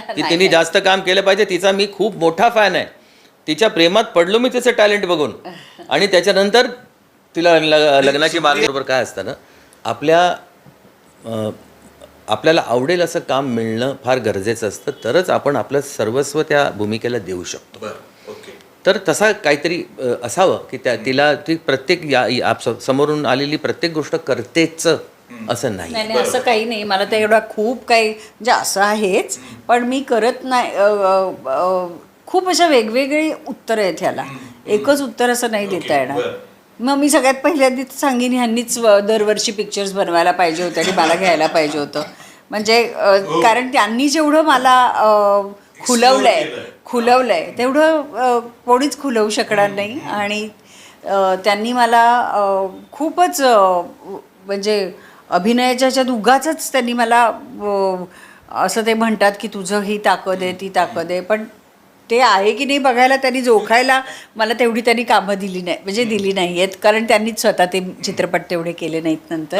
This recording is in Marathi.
की तिने जास्त काम केलं पाहिजे. तिचा मी खूप मोठा फॅन आहे. तिच्या प्रेमात पडलो मी तिचं टॅलेंट बघून. आणि त्याच्यानंतर तिला लग्नाची मागणी बरोबर काय असतं ना? आपल्या आपल्याला आवडेल असं काम मिळणं फार गरजेचं असतं. तरच आपण आपलं सर्वस्व त्या भूमिकेला देऊ शकतो. तर तसा काहीतरी असावं की त्या तिला ती प्रत्येक या या- आप- समोरून आलेली प्रत्येक गोष्ट करतेच. असं नाही. नाही नाही असं काही नाही. मला तर एवढा खूप काही म्हणजे असं आहेच. पण मी करत नाही अ, अ, अ, खूप अशा वेगवेगळी उत्तरं आहेत ह्याला. एकच उत्तर असं नाही देता येणार. मग मी सगळ्यात पहिल्यांदा सांगेन ह्यांनीच दरवर्षी पिक्चर्स बनवायला पाहिजे होते आणि मला घ्यायला पाहिजे होतं. म्हणजे अ, कारण त्यांनी जेवढं मला अ, खुलवलंय खुलवलंय तेवढं अ, कोणीच खुलवू शकणार नाही. आणि अ, त्यांनी मला अ, खूपच अ, म्हणजे अभिनयाच्या ह्याच्यात उगाच त्यांनी मला असं ते म्हणतात की तुझं ही ताकद आहे ती ताकद आहे. पण ते आहे की नाही बघायला त्यांनी जोखायला मला तेवढी त्यांनी कामं दिली नाही म्हणजे दिली नाही आहेत कारण त्यांनीच स्वतः ते चित्रपट तेवढे केले नाहीत नंतर.